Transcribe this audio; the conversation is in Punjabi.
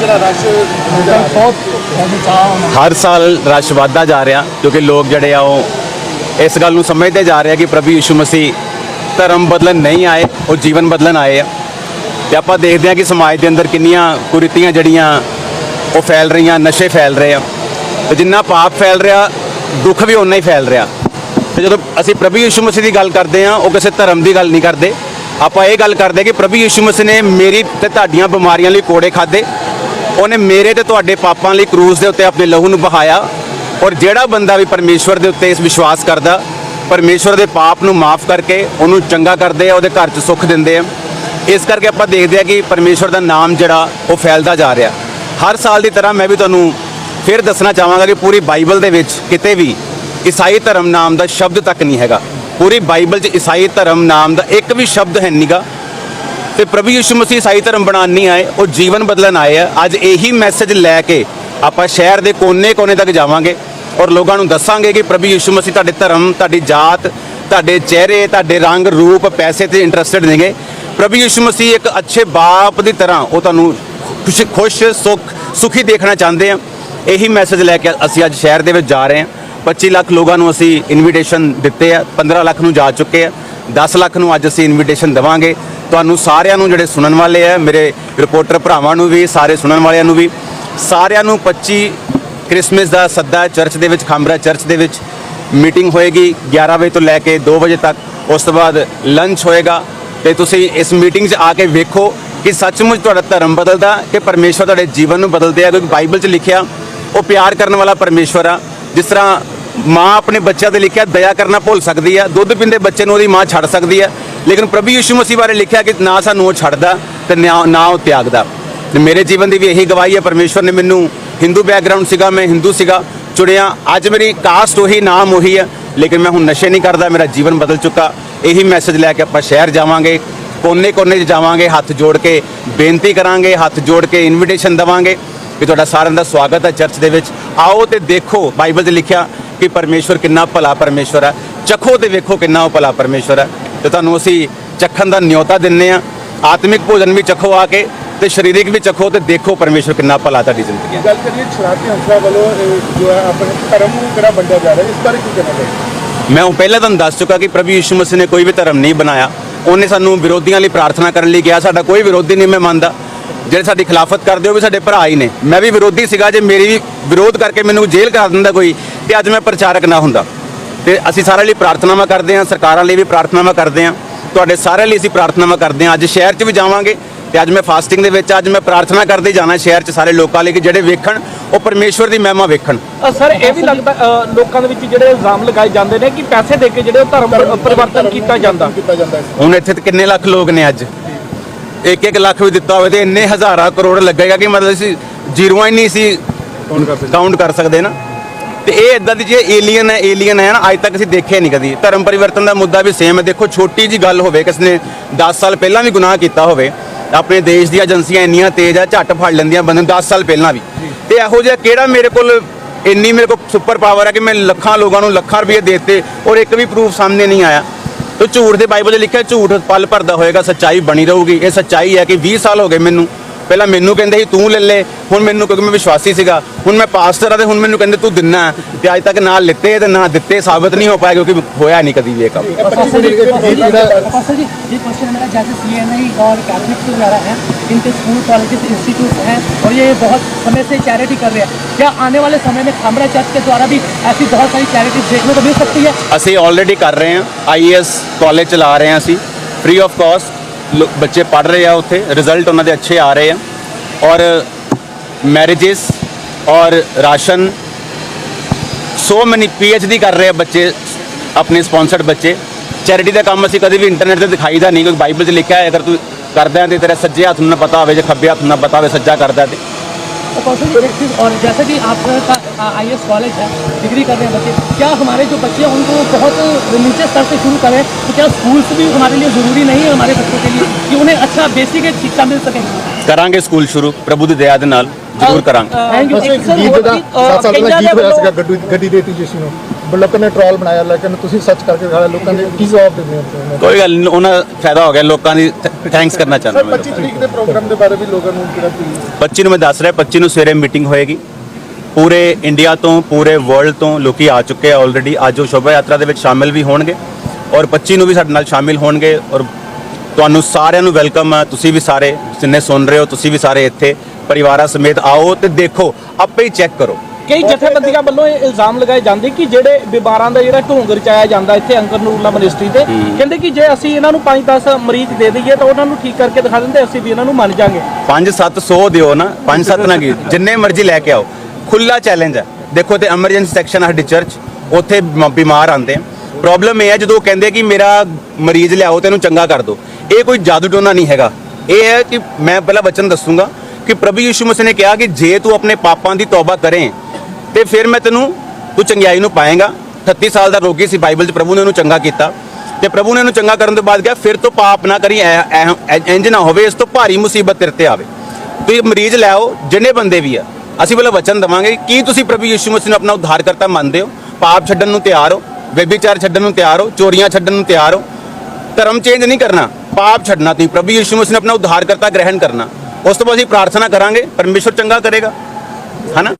ਜਿਹੜਾ ਰਸ਼ ਹਰ ਸਾਲ ਰਸ਼ ਵੱਧਦਾ ਜਾ ਰਿਹਾ ਕਿਉਂਕਿ ਲੋਕ ਜਿਹੜੇ ਆ ਉਹ ਇਸ ਗੱਲ ਨੂੰ ਸਮਝਦੇ ਜਾ ਰਹੇ ਆ ਕਿ ਪ੍ਰਭੂ ਯਿਸੂ ਮਸੀਹ ਧਰਮ ਬਦਲਣ ਨਹੀਂ ਆਏ, ਉਹ ਜੀਵਨ ਬਦਲਣ ਆਏ ਆ। ਤੇ ਆਪਾਂ ਦੇਖਦੇ ਆ ਕਿ ਸਮਾਜ ਦੇ ਅੰਦਰ ਕਿੰਨੀਆਂ ਕੁਰੀਤੀਆਂ ਜਿਹੜੀਆਂ ਉਹ ਫੈਲ ਰਹੀਆਂ, ਨਸ਼ੇ ਫੈਲ ਰਹੇ ਆ। ਤੇ ਜਿੰਨਾ ਪਾਪ ਫੈਲ ਰਿਹਾ, ਦੁੱਖ ਵੀ ਉਨਾ ਹੀ ਫੈਲ ਰਿਹਾ। ਤੇ ਜਦੋਂ ਅਸੀਂ ਪ੍ਰਭੂ ਯਿਸੂ ਮਸੀਹ ਦੀ ਗੱਲ ਕਰਦੇ ਆ, ਉਹ ਕਿਸੇ ਧਰਮ ਦੀ ਗੱਲ ਨਹੀਂ ਕਰਦੇ। ਆਪਾਂ ਇਹ ਗੱਲ ਕਰਦੇ ਕਿ ਪ੍ਰਭੂ ਯਿਸੂ ਮਸੀਹ ਨੇ ਮੇਰੀ ਤੇ ਤੁਹਾਡੀਆਂ ਬਿਮਾਰੀਆਂ ਲਈ ਕੋੜੇ ਖਾਦੇ ਉਹਨੇ ਮੇਰੇ ਤੇ ਤੁਹਾਡੇ ਪਾਪਾਂ ਲਈ ਕਰੂਜ਼ ਦੇ ਉੱਤੇ ਆਪਣੇ ਲਹੂ ਨੂੰ ਬਹਾਇਆ ਔਰ ਜਿਹੜਾ ਬੰਦਾ ਵੀ ਪਰਮੇਸ਼ਵਰ ਦੇ ਉੱਤੇ ਇਸ ਵਿਸ਼ਵਾਸ ਕਰਦਾ, ਪਰਮੇਸ਼ਵਰ ਦੇ ਪਾਪ ਨੂੰ ਮਾਫ ਕਰਕੇ ਉਹਨੂੰ ਚੰਗਾ ਕਰਦੇ ਆ, ਉਹਦੇ ਘਰ 'ਚ ਸੁੱਖ ਦਿੰਦੇ ਆ। ਇਸ ਕਰਕੇ ਆਪਾਂ ਦੇਖਦੇ ਆ ਕਿ ਪਰਮੇਸ਼ਵਰ ਦਾ ਨਾਮ ਜਿਹੜਾ ਉਹ ਫੈਲਦਾ ਜਾ ਰਿਹਾ। ਹਰ ਸਾਲ ਦੀ ਤਰ੍ਹਾਂ ਮੈਂ ਵੀ ਤੁਹਾਨੂੰ ਫਿਰ ਦੱਸਣਾ ਚਾਹਾਂਗਾ ਕਿ ਪੂਰੀ ਬਾਈਬਲ ਦੇ ਵਿੱਚ ਕਿਤੇ ਵੀ ਈਸਾਈ ਧਰਮ ਨਾਮ ਦਾ ਸ਼ਬਦ ਤੱਕ ਨਹੀਂ ਹੈਗਾ। ਪੂਰੀ ਬਾਈਬਲ 'ਚ ਈਸਾਈ ਧਰਮ ਨਾਮ ਦਾ ਇੱਕ ਵੀ ਸ਼ਬਦ ਹੈ ਨਹੀਂਗਾ ਤੇ ਪ੍ਰਭੂ ਯਿਸੂ ਮਸੀਹ ਸਾਈ ਧਰਮ ਬਣਾਉਣ ਨਹੀਂ ਆਏ, ਉਹ ਜੀਵਨ ਬਦਲਣ ਆਏ ਆ। ਅੱਜ ਇਹੀ ਮੈਸੇਜ ਲੈ ਕੇ ਆਪਾਂ ਸ਼ਹਿਰ ਦੇ ਕੋਨੇ-ਕੋਨੇ ਤੱਕ ਜਾਵਾਂਗੇ ਔਰ ਲੋਕਾਂ ਨੂੰ ਦੱਸਾਂਗੇ ਕਿ ਪ੍ਰਭੂ ਯਿਸੂ ਮਸੀਹ ਤੁਹਾਡੇ ਧਰਮ, ਤੁਹਾਡੀ ਜਾਤ, ਤੁਹਾਡੇ ਚਿਹਰੇ, ਤੁਹਾਡੇ ਰੰਗ, ਰੂਪ, ਪੈਸੇ ਤੇ ਇੰਟਰਸਟਡ ਨੇਗੇ। ਪ੍ਰਭੂ ਯਿਸੂ ਮਸੀਹ ਇੱਕ ਅੱਛੇ ਬਾਪ ਦੀ ਤਰ੍ਹਾਂ ਉਹ ਤੁਹਾਨੂੰ ਖੁਸ਼ ਖੁਸ਼, ਸੁਖ, ਸੁਖੀ ਦੇਖਣਾ ਚਾਹੁੰਦੇ ਆ। ਇਹੀ ਮੈਸੇਜ ਲੈ ਕੇ ਅਸੀਂ ਅੱਜ ਸ਼ਹਿਰ ਦੇ ਵਿੱਚ ਜਾ ਰਹੇ ਹਾਂ 25 ਲੱਖ ਲੋਕਾਂ ਨੂੰ ਅਸੀਂ ਇਨਵੀਟੇਸ਼ਨ ਦਿੱਤੇ ਆ 15 ਲੱਖ ਨੂੰ ਜਾ ਚੁੱਕੇ ਆ। 10 ਲੱਖ ਨੂੰ ਅੱਜ ਅਸੀਂ ਇਨਵੀਟੇਸ਼ਨ ਦੇਵਾਂਗੇ। ਤੁਹਾਨੂੰ ਸਾਰਿਆਂ ਨੂੰ ਜਿਹੜੇ ਸੁਣਨ ਵਾਲੇ ਆ, ਮੇਰੇ ਰਿਪੋਰਟਰ ਭਰਾਵਾਂ ਨੂੰ ਵੀ, ਸਾਰੇ ਸੁਣਨ ਵਾਲਿਆਂ ਨੂੰ ਵੀ, ਸਾਰਿਆਂ ਨੂੰ 25 ਕ੍ਰਿਸਮਸ ਦਾ ਸੱਦਾ ਚਰਚ ਦੇ ਵਿੱਚ, ਖਾਂਬਰਾ ਚਰਚ ਦੇ ਵਿੱਚ ਮੀਟਿੰਗ ਹੋਏਗੀ 11 ਵਜੇ ਤੋਂ ਲੈ ਕੇ 2 ਵਜੇ ਤੱਕ। ਉਸ ਤੋਂ ਬਾਅਦ ਲੰਚ ਹੋਏਗਾ। ਤੇ ਤੁਸੀਂ ਇਸ ਮੀਟਿੰਗ 'ਚ ਆ ਕੇ ਵੇਖੋ ਕਿ ਸੱਚਮੁੱਚ ਤੁਹਾਡਾ ਧਰਮ ਬਦਲਦਾ ਕਿ ਪਰਮੇਸ਼ਵਰ ਤੁਹਾਡੇ ਜੀਵਨ ਨੂੰ ਬਦਲਦੇ ਆ, ਕਿਉਂਕਿ ਬਾਈਬਲ 'ਚ ਲਿਖਿਆ, ਉਹ ਪਿਆਰ ਕਰਨ ਵਾਲਾ ਪਰਮੇਸ਼ਵਰ ਆ। ਜਿਸ ਤਰ੍ਹਾਂ ਮਾਂ ਆਪਣੇ ਬੱਚਿਆਂ ਤੇ ਲਿਖਿਆ ਦਇਆ ਕਰਨਾ ਭੁੱਲ ਸਕਦੀ ਹੈ ਦੁੱਧ ਪੀਂਦੇ ਬੱਚੇ ਨੂੰ ਉਹਦੀ ਮਾਂ ਛੱਡ ਸਕਦੀ ਹੈ ਲੇਕਿਨ ਪ੍ਰਭੂ ਯਿਸੂ ਮਸੀਹ ਬਾਰੇ ਲਿਖਿਆ ਕਿ ਨਾ ਸਾਨੂੰ ਉਹ ਛੱਡਦਾ ਤੇ ਨਾ ਨਾ ਉਹ ਤਿਆਗਦਾ। ਤੇ ਮੇਰੇ ਜੀਵਨ ਦੀ ਵੀ ਇਹੀ ਗਵਾਹੀ ਹੈ ਪਰਮੇਸ਼ਵਰ ਨੇ ਮੈਨੂੰ ਹਿੰਦੂ ਬੈਕਗ੍ਰਾਉਂਡ ਸੀਗਾ, ਮੈਂ ਹਿੰਦੂ ਸੀਗਾ, ਚੁਣਿਆ। ਅੱਜ ਮੇਰੀ ਕਾਸਟ ਉਹੀ ਨਾਮ ਉਹੀ ਹੈ ਲੇਕਿਨ ਮੈਂ ਹੁਣ ਨਸ਼ੇ ਨਹੀਂ ਕਰਦਾ, ਮੇਰਾ ਜੀਵਨ ਬਦਲ ਚੁੱਕਾ। ਇਹੀ ਮੈਸੇਜ ਲੈ ਕੇ ਆਪਾਂ ਸ਼ਹਿਰ ਜਾਵਾਂਗੇ ਕੋਨੇ ਕੋਨੇ 'ਚ ਜਾਵਾਂਗੇ, ਹੱਥ ਜੋੜ ਕੇ ਬੇਨਤੀ ਕਰਾਂਗੇ, ਹੱਥ ਜੋੜ ਕੇ ਇਨਵੀਟੇਸ਼ਨ ਦਵਾਂਗੇ। ਕਿ ਤੁਹਾਡਾ ਸਾਰਿਆਂ ਦਾ ਸਵਾਗਤ ਹੈ ਚਰਚ ਦੇ ਵਿੱਚ। ਆਓ ਤੇ ਦੇਖੋ ਬਾਈਬਲ 'ਚ ਲਿਖਿਆ ਕਿ ਪਰਮੇਸ਼ਵਰ ਕਿੰਨਾ ਭਲਾ ਪਰਮੇਸ਼ਵਰ ਹੈ। ਚਖੋ ਤੇ ਵੇਖੋ ਕਿੰਨਾ ਉਹ ਭਲਾ ਪਰਮੇਸ਼ਵਰ ਹੈ। ਤੇ ਤੁਹਾਨੂੰ ਅਸੀਂ ਚੱਖਣ ਦਾ ਨਿਯੋਤਾ ਦਿੰਨੇ ਆ ਆਤਮਿਕ ਭੋਜਨ ਵੀ ਚਖੋ ਆ ਕੇ ਤੇ ਸਰੀਰਿਕ ਵੀ ਚਖੋ ਤੇ ਦੇਖੋ ਪਰਮੇਸ਼ਵਰ ਕਿੰਨਾ ਭਲਾ ਤੁਹਾਡੀ ਜ਼ਿੰਦਗੀ ਹੈ। ਗੱਲ ਕਰੀਏ ਸ਼ਰਾਰਤੀ ਹੰਸਲਾ ਵੱਲੋਂ ਜੋ ਹੈ ਆਪਣੇ ਧਰਮ ਨੂੰ ਕਿਹੜਾ ਵੰਡਿਆ ਜਾ ਰਿਹਾ ਇਸ ਬਾਰੇ ਕੀ ਕਹਿਣਾ ਚਾਹੀਦਾ ਮੈਂ ਉਹ ਪਹਿਲਾਂ ਤੁਹਾਨੂੰ ਦੱਸ ਚੁੱਕਾ ਕਿ ਪ੍ਰਭੂ ਯਿਸੂ ਮਸੀਹ ਨੇ ਕੋਈ ਵੀ ਧਰਮ ਨਹੀਂ ਬਣਾਇਆ। ਉਹਨੇ ਸਾਨੂੰ ਵਿਰੋਧੀਆਂ ਲਈ ਪ੍ਰਾਰਥਨਾ ਕਰਨ ਲਈ ਕਿਹਾ ਸਾਡਾ ਕੋਈ ਵਿਰੋਧੀ ਨਹੀਂ ਮੈਂ ਮੰਨਦਾ। ਜਿਹੜੇ ਸਾਡੀ ਖਿਲਾਫਤ ਕਰਦੇ ਹੋ ਵੀ ਸਾਡੇ ਭਰਾ ਹੀ ਨੇ। ਮੈਂ ਵੀ ਵਿਰੋਧੀ ਸੀਗਾ ਜੇ ਮੇਰੀ ਵੀ ਵਿਰੋਧ ਕਰਕੇ ਮੈਨੂੰ ਜੇਲ੍ਹ ਕਰਾ ਦਿੰਦਾ ਕੋਈ ਤੇ ਅੱਜ ਮੈਂ ਪ੍ਰਚਾਰਕ ਨਾ ਹੁੰਦਾ। ਤੇ ਅਸੀਂ ਸਾਰਿਆਂ ਲਈ ਪ੍ਰਾਰਥਨਾਵਾਂ ਕਰਦੇ ਹਾਂ ਸਰਕਾਰਾਂ ਲਈ ਵੀ ਪ੍ਰਾਰਥਨਾਵਾਂ ਕਰਦੇ ਹਾਂ। ਤੁਹਾਡੇ ਸਾਰਿਆਂ ਲਈ ਅਸੀਂ ਪ੍ਰਾਰਥਨਾਵਾਂ ਕਰਦੇ ਹਾਂ। ਅੱਜ ਸ਼ਹਿਰ 'ਚ ਵੀ ਜਾਵਾਂਗੇ ਤੇ ਅੱਜ ਮੈਂ ਫਾਸਟਿੰਗ ਦੇ ਵਿੱਚ ਅੱਜ ਮੈਂ ਪ੍ਰਾਰਥਨਾ ਕਰਦੇ ਜਾਣਾ ਸ਼ਹਿਰ 'ਚ ਸਾਰੇ ਲੋਕਾਂ ਲਈ ਕਿ ਜਿਹੜੇ ਵੇਖਣ ਉਹ ਪਰਮੇਸ਼ਵਰ ਦੀ ਮਹਿਮਾ ਵੇਖਣ। ਸਰ ਇਹ ਵੀ ਲੱਗਦਾ ਲੋਕਾਂ ਦੇ ਵਿੱਚ ਜਿਹੜੇ ਇਲਜ਼ਾਮ ਲਗਾਏ ਜਾਂਦੇ ਨੇ ਕਿ ਪੈਸੇ ਦੇ ਕੇ ਜਿਹੜੇ ਉਹ ਧਰਮ ਪਰਿਵਰਤਨ ਕੀਤਾ ਜਾਂਦਾ। ਕੀਤਾ ਜਾਂਦਾ ਹੈ। ਹੁਣ ਇੱਥੇ ਤੇ ਕਿੰਨੇ ਲੱਖ ਲੋਕ ਨੇ ਅੱਜ? ਇੱਕ ਇੱਕ ਲੱਖ ਵੀ ਦਿੱਤਾ ਹੋਵੇ ਤੇ ਇੰਨੇ ਹਜ਼ਾਰਾਂ ਕਰੋੜ ਲੱਗੇਗਾ ਕਿ ਮਤਲਬ ਅਸੀਂ ਜ਼ੀਰੋਆਂ ਹੀ ਨਹੀਂ ਸੀ ਕਾਊਂਟ ਕਰ ਸਕਦੇ। ਨਾ। ਤੇ ਇਹ ਇਦਾਂ ਦੀ ਜੇ ਏਲੀਅਨ ਹੈ ਏਲੀਅਨ ਹੈ ਨਾ ਅੱਜ ਤੱਕ ਅਸੀਂ ਦੇਖਿਆ ਨਹੀਂ ਕਦੀ। ਧਰਮ ਪਰਿਵਰਤਨ ਦਾ ਮੁੱਦਾ ਵੀ ਸੇਮ ਹੈ। ਦੇਖੋ ਛੋਟੀ ਜੀ ਗੱਲ ਹੋਵੇ ਕਿਸ ਨੇ 10 ਸਾਲ ਪਹਿਲਾਂ ਵੀ ਗੁਨਾਹ ਕੀਤਾ ਹੋਵੇ ਆਪਣੇ ਦੇਸ਼ ਦੀਆਂ ਏਜੰਸੀਆਂ ਇੰਨੀਆਂ ਤੇਜ਼ ਆ ਝੱਟ ਫੜ ਲੈਂਦੀਆਂ ਬੰਦੇ ਨੂੰ 10 ਸਾਲ ਪਹਿਲਾਂ ਵੀ। ਤੇ ਇਹੋ ਜਿਹਾ ਕਿਹੜਾ ਮੇਰੇ ਕੋਲ ਇੰਨੀ ਮੇਰੇ ਕੋਲ ਸੁਪਰ ਪਾਵਰ ਹੈ ਕਿ ਮੈਂ ਲੱਖਾਂ ਲੋਕਾਂ ਨੂੰ ਲੱਖਾਂ ਰੁਪਏ ਦੇਤੇ ਔਰ ਇੱਕ ਵੀ ਪ੍ਰੂਫ ਸਾਹਮਣੇ ਨਹੀਂ ਆਇਆ। ਤੇ ਝੂਠ ਦੇ ਬਾਈਬਲ 'ਚ ਲਿਖਿਆ ਝੂਠ ਪਲ ਭਰਦਾ ਹੋਏਗਾ, ਸੱਚਾਈ ਬਣੀ ਰਹੂਗੀ। ਇਹ ਸੱਚਾਈ ਹੈ ਕਿ 20 ਸਾਲ ਹੋ ਗਏ ਮੈਨੂੰ। ਪਹਿਲਾਂ ਮੈਨੂੰ ਕਹਿੰਦੇ ਸੀ ਤੂੰ ਲੈ ਲੈ ਹੁਣ ਮੈਨੂੰ ਕਿਉਂਕਿ ਮੈਂ ਵਿਸ਼ਵਾਸੀ ਸੀਗਾ ਹੁਣ ਮੈਂ ਪਾਸਟਰ ਆ ਤੇ ਹੁਣ ਮੈਨੂੰ ਕਹਿੰਦੇ ਤੂੰ ਦਿੰਨਾ ਹੈ। ਤੇ ਅੱਜ ਤੱਕ ਨਾ ਲਿੱਤੇ ਤੇ ਨਾ ਦਿੱਤੇ ਸਾਬਤ ਨਹੀਂ ਹੋ ਪਾਇਆ ਕਿਉਂਕਿ ਹੋਇਆ ਨਹੀਂ ਕਦੀ ਵੀ ਇਹ ਕੰਮ पच्चीस मिनट के बीच में प्रोफेसर जी ये क्वेश्चन मेरा जैसे सी एन आई और कैथलिक वगैरह हैं इनके स्कूल कॉलेजेस इंस्टीट्यूट हैं और ये बहुत समय से चैरिटी कर रहे हैं क्या आने वाले समय में खामरा चर्च के द्वारा भी ऐसी बहुत सारी चैरिटीज देखने को मिल सकती है ਅਸੀਂ ਆਲਰੇਡੀ ਕਰ ਰਹੇ ਹਾਂ ਆਈਐਸ ਕਾਲਜ ਚਲਾ ਰਹੇ ਹਾਂ ਅਸੀਂ ਫ੍ਰੀ ਆਫ ਕਾਸਟ ਬੱਚੇ ਪੜ ਰਹੇ ਆ ਉੱਥੇ ਰਿਜ਼ਲਟ ਉਹਨਾਂ ਦੇ ਅੱਛੇ ਆ ਰਹੇ ਆ। ਔਰ ਮੈਰਿजेस ਔਰ ਰਾਸ਼ਨ ਸੋ ਮਨੀ ਪੀਐਚਡੀ ਕਰ ਰਹੇ ਆ ਬੱਚੇ, ਆਪਣੇ ਸਪਾਂਸਰਡ ਬੱਚੇ। ਚੈਰਿਟੀ ਦਾ ਕੰਮ ਅਸੀਂ ਕਦੇ ਵੀ ਇੰਟਰਨੈਟ ਤੇ ਦਿਖਾਈਦਾ ਨਹੀਂ, ਕਿਉਂਕਿ ਬਾਈਬਲ 'ਚ ਲਿਖਿਆ ਹੈ, ਅਗਰ ਤੂੰ ਕਰਦਾ ਹੈ ਤੇ ਤੇਰਾ ਸੱਜੇ ਹੱਥ ਨੂੰ ਨਾ ਪਤਾ ਹੋਵੇ, ਜੇ ਖੱਬੇ ਹੱਥ ਨੂੰ ਨਾ ਪਤਾ ਹੋਵੇ, ਸੱਜਾ ਕਰਦਾ ਤੇ। अपॉर्चुनिटी और जैसे कि आपका आई कॉलेज है डिग्री कर रहे हैं बच्चे क्या हमारे जो बच्चे हैं उनको बहुत नीचे स्तर से शुरू करें तो क्या स्कूल्स भी हमारे लिए ज़रूरी नहीं है हमारे बच्चों के लिए कि उन्हें अच्छा बेसिक शिक्षा मिल सके करांगे स्कूल शुरू प्रभु दया ਜ਼ਰੂਰ ਕਰਾਂਗੇ। Thank you. ਬਸ ਇੱਕ Sir, ਗੀਤ ਹੋਰ ਦਾ ਕੀ, ਅ, ਸਾਤ ਸਾਲ ਕਈਆਂ ਪਹਿਲਾਂ ਦੇ ਗੀਤ ਹੋਇਆ ਵੱਲੋਂ- ਸੀਗਾ ਗੱਡੀ ਗੱਡੀ ਦੇਤੀ ਜਿਸ ਨੂੰ। ਲੋਕਾਂ ਨੇ ਟ੍ਰੋਲ ਬਣਾਇਆ ਲੇਕਿਨ ਤੁਸੀਂ ਸੱਚ ਕਰਕੇ ਦਿਖਾਇਆ ਲੋਕਾਂ ਦੇ ਕੀ ਜਵਾਬ ਦਿੰਦੇ ਹੋ ਕੋਈ ਗੱਲ ਨਹੀਂ ਉਹਨਾਂ ਦਾ ਫਾਇਦਾ ਹੋ ਗਿਆ ਲੋਕਾਂ ਦੀ ਥੈਂਕਸ ਕਰਨਾ ਚਾਹੁੰਦਾ ਸਰ ਮੈਂ 25 ਤਰੀਕ ਦੇ ਪ੍ਰੋਗਰਾਮ ਦੇ ਬਾਰੇ ਵੀ ਲੋਕਾਂ ਨੂੰ ਜਿਹੜਾ please 25 ਨੂੰ ਮੈਂ ਦੱਸ ਰਿਹਾ 25 ਨੂੰ ਸਵੇਰੇ ਮੀਟਿੰਗ ਹੋਏਗੀ। ਪੂਰੇ ਇੰਡੀਆ ਤੋਂ ਪੂਰੇ ਵਰਲਡ ਤੋਂ ਲੋਕੀ ਆ ਚੁੱਕੇ ਆ ਆਲਰੇਡੀ ਅੱਜ ਉਹ ਸ਼ੋਭਾ ਯਾਤਰਾ ਦੇ ਵਿੱਚ ਸ਼ਾਮਿਲ ਵੀ ਹੋਣਗੇ ਔਰ 25 ਨੂੰ ਵੀ ਸਾਡੇ ਨਾਲ ਸ਼ਾਮਿਲ ਹੋਣਗੇ ਔਰ ਤੁਹਾਨੂੰ ਸਾਰਿਆਂ ਨੂੰ ਵੈਲਕਮ ਆ। ਤੁਸੀਂ ਵੀ ਸਾਰੇ ਜਿੰਨੇ ਸੁਣ ਰਹੇ ਹੋ ਤੁਸੀਂ ਵੀ ਸਾਰੇ ਇੱਥੇ ਪਰਿਵਾਰਾਂ ਸਮੇਤ ਆਓ ਤੇ ਦੇਖੋ ਆਪੇ ਹੀ ਚੈੱਕ ਕਰੋ। ਕਈ ਜਥੇਬੰਦੀਆਂ ਵੱਲੋਂ ਇਹ ਇਲਜ਼ਾਮ ਲਗਾਏ ਜਾਂਦੇ ਕਿ ਜਿਹੜੇ ਬਿਮਾਰਾਂ ਦਾ ਜਿਹੜਾ ਢੋਂਗ ਰਚਾਇਆ ਜਾਂਦਾ ਇੱਥੇ ਅੰਕਰ ਨੂਰਲਾ ਮਿਨਿਸਟਰੀ ਤੇ ਕਹਿੰਦੇ ਕਿ ਜੇ ਅਸੀਂ ਇਹਨਾਂ ਨੂੰ 5-10 ਮਰੀਜ਼ ਦੇ ਦਈਏ ਤਾਂ ਉਹਨਾਂ ਨੂੰ ਠੀਕ ਕਰਕੇ ਦਿਖਾ ਦਿੰਦੇ ਅਸੀਂ ਵੀ ਇਹਨਾਂ ਨੂੰ ਮੰਨ ਜਾਾਂਗੇ। 5-700 ਦਿਓ ਨਾ 5-7 ਨਾ ਕੀ ਜਿੰਨੇ ਮਰਜ਼ੀ ਲੈ ਕੇ ਆਓ। ਖੁੱਲਾ ਚੈਲੰਜ ਹੈ ਦੇਖੋ ਤੇ ਐਮਰਜੈਂਸੀ ਸੈਕਸ਼ਨ ਸਾਡੀ ਚਰਚ ਉੱਥੇ ਬਿਮਾਰ ਆਉਂਦੇ ਆ। ਪ੍ਰੋਬਲਮ ਇਹ ਹੈ ਜਦੋਂ ਕਹਿੰਦੇ ਕਿ ਮੇਰਾ ਮਰੀਜ਼ ਲਿਆਓ ਤੇ ਇਹਨੂੰ ਚੰਗਾ ਕਰ ਦਿਓ। ਇਹ ਕੋਈ ਜਾਦੂ ਟੋਨਾ ਨਹੀਂ ਹੈਗਾ। ਇਹ ਹੈ ਕਿ ਮੈਂ ਪਹਿਲਾਂ ਵਚਨ ਦੱਸੂਗਾ ਕਿ ਪ੍ਰਭੂ ਯਿਸੂ ਮਸੀਹ ਨੇ ਕਿਹਾ ਕਿ ਜੇ ਤੂੰ ਆਪਣੇ ਪਾਪਾਂ ਦੀ ਤੌਬਾ ਕਰੇ, ਤੇ ਫਿਰ ਮੈਂ ਤੈਨੂੰ, ਤੂੰ ਚੰਗਿਆਈ ਨੂੰ ਪਾਏਗਾ। 38 ਸਾਲ ਦਾ ਰੋਗੀ ਸੀ, ਬਾਈਬਲ 'ਚ ਪ੍ਰਭੂ ਨੇ ਉਹਨੂੰ ਚੰਗਾ ਕੀਤਾ। ਤੇ ਪ੍ਰਭੂ ਨੇ ਉਹਨੂੰ ਚੰਗਾ ਕਰਨ ਤੋਂ ਬਾਅਦ ਕਿਹਾ, ਫਿਰ ਤੋਂ ਪਾਪ ਨਾ ਕਰੀ ਇੰਜ ਨਾ ਹੋਵੇ, ਇਸ ਤੋਂ ਭਾਰੀ ਮੁਸੀਬਤ ਤੇਰੇ ਤੇ ਆਵੇ। ਤੁਸੀਂ ਮਰੀਜ਼ ਲੈ ਆਓ, ਜਿੰਨੇ ਬੰਦੇ ਵੀ ਆ। ਅਸੀਂ ਬਲਾ ਵਚਨ ਦਵਾਂਗੇ, ਕੀ ਤੁਸੀਂ ਪ੍ਰਭੂ ਯਿਸੂ ਮਸੀਹ ਨੂੰ ਆਪਣਾ ਉਧਾਰ ਕਰਤਾ ਮੰਨਦੇ ਹੋ? ਪਾਪ ਛੱਡਣ ਨੂੰ ਤਿਆਰ ਹੋ, ਵਿਭਿਚਾਰ ਛੱਡਣ ਨੂੰ ਤਿਆਰ ਹੋ, ਚੋਰੀਆਂ ਛੱਡਣ ਨੂੰ ਤਿਆਰ ਹੋ। ਧਰਮ ਚੇਂਜ ਨਹੀਂ ਕਰਨਾ, ਪਾਪ ਛੱਡਣਾ ਤੁਸੀਂ। ਪ੍ਰਭੂ ਯਿਸੂ ਮਸੀਹ ਨੂੰ ਆਪਣਾ ਉਧਾਰ ਕਰਤਾ ਗ੍ਰਹਿਣ ਕਰਨਾ। ਉਸ ਤੋਂ ਬਾਅਦ ਅਸੀਂ ਪ੍ਰਾਰਥਨਾ ਕਰਾਂਗੇ ਪਰਮੇਸ਼ਵਰ ਚੰਗਾ ਕਰੇਗਾ। ਹਨਾ?